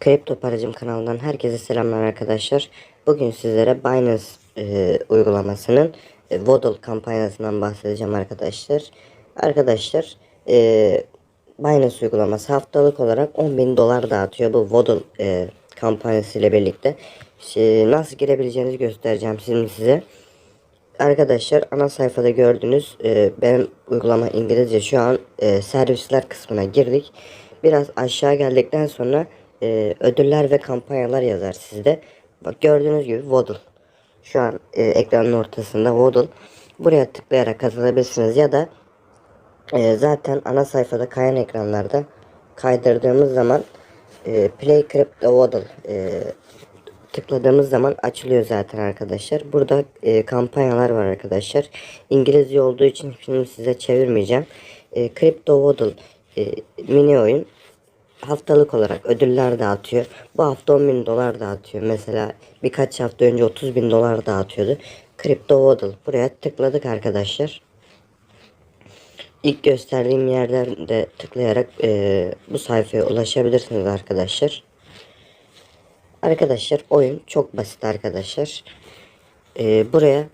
Kripto Paracım kanalından herkese selamlar arkadaşlar. Bugün sizlere Binance e, uygulamasının e, Vodol kampanyasından bahsedeceğim arkadaşlar. Arkadaşlar e, Binance uygulaması haftalık olarak 10.000 dolar dağıtıyor bu Vodol e, kampanyası ile birlikte. Şey, nasıl girebileceğinizi göstereceğim şimdi size. Arkadaşlar ana sayfada gördüğünüz e, benim uygulama İngilizce şu an e, servisler kısmına girdik. Biraz aşağı geldikten sonra e, ödüller ve kampanyalar yazar sizde. Bak gördüğünüz gibi Vodle. Şu an e, ekranın ortasında Vodle. Buraya tıklayarak katılabilirsiniz ya da e, zaten ana sayfada kayan ekranlarda kaydırdığımız zaman e, Play Crypto Vodle e, tıkladığımız zaman açılıyor zaten arkadaşlar. Burada e, kampanyalar var arkadaşlar. İngilizce olduğu için şimdi size çevirmeyeceğim. E, Crypto Vodle e, mini oyun haftalık olarak ödüller dağıtıyor. Bu hafta 10 bin dolar dağıtıyor. Mesela birkaç hafta önce 30 bin dolar dağıtıyordu. Crypto Vodle. Buraya tıkladık arkadaşlar. İlk gösterdiğim yerlerde tıklayarak e, bu sayfaya ulaşabilirsiniz arkadaşlar. Arkadaşlar oyun çok basit arkadaşlar. E, buraya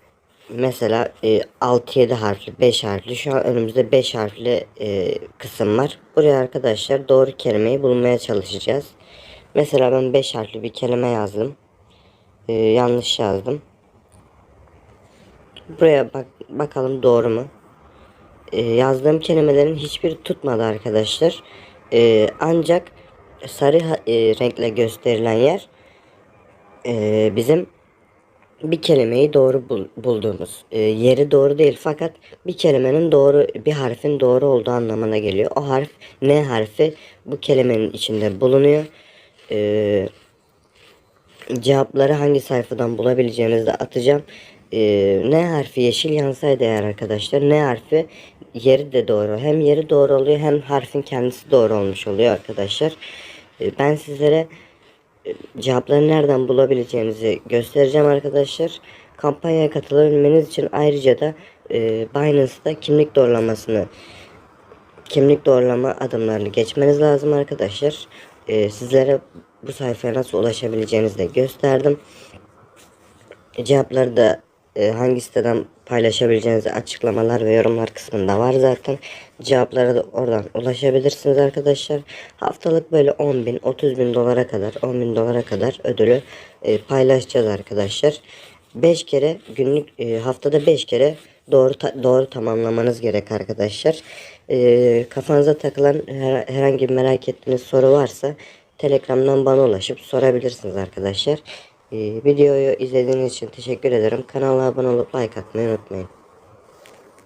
mesela e, 6-7 harfli 5 harfli şu an önümüzde 5 harfli e, kısım var. Buraya arkadaşlar doğru kelimeyi bulmaya çalışacağız. Mesela ben 5 harfli bir kelime yazdım. E, yanlış yazdım. Buraya bak bakalım doğru mu? E, yazdığım kelimelerin hiçbiri tutmadı arkadaşlar. E, ancak sarı e, renkle gösterilen yer e, bizim bir kelimeyi doğru bul, bulduğumuz e, yeri doğru değil fakat bir kelimenin doğru bir harfin doğru olduğu anlamına geliyor. O harf N harfi bu kelimenin içinde bulunuyor. E, cevapları hangi sayfadan bulabileceğinizi de atacağım. E, N harfi yeşil yansaydı eğer arkadaşlar N harfi yeri de doğru. Hem yeri doğru oluyor hem harfin kendisi doğru olmuş oluyor arkadaşlar. E, ben sizlere cevapları nereden bulabileceğinizi göstereceğim arkadaşlar. Kampanyaya katılabilmeniz için ayrıca da e, Binance'da kimlik doğrulamasını kimlik doğrulama adımlarını geçmeniz lazım arkadaşlar. E, sizlere bu sayfaya nasıl ulaşabileceğinizi de gösterdim. Cevapları da e, hangi siteden paylaşabileceğinizi açıklamalar ve yorumlar kısmında var zaten. Cevaplara da oradan ulaşabilirsiniz arkadaşlar. Haftalık böyle 10 bin 30 bin dolara kadar 10 bin dolara kadar ödülü e, paylaşacağız arkadaşlar. 5 kere günlük e, haftada 5 kere doğru ta, doğru tamamlamanız gerek arkadaşlar. E, kafanıza takılan her, herhangi bir merak ettiğiniz soru varsa Telegram'dan bana ulaşıp sorabilirsiniz arkadaşlar. Ee, videoyu izlediğiniz için teşekkür ederim. Kanala abone olup like atmayı unutmayın.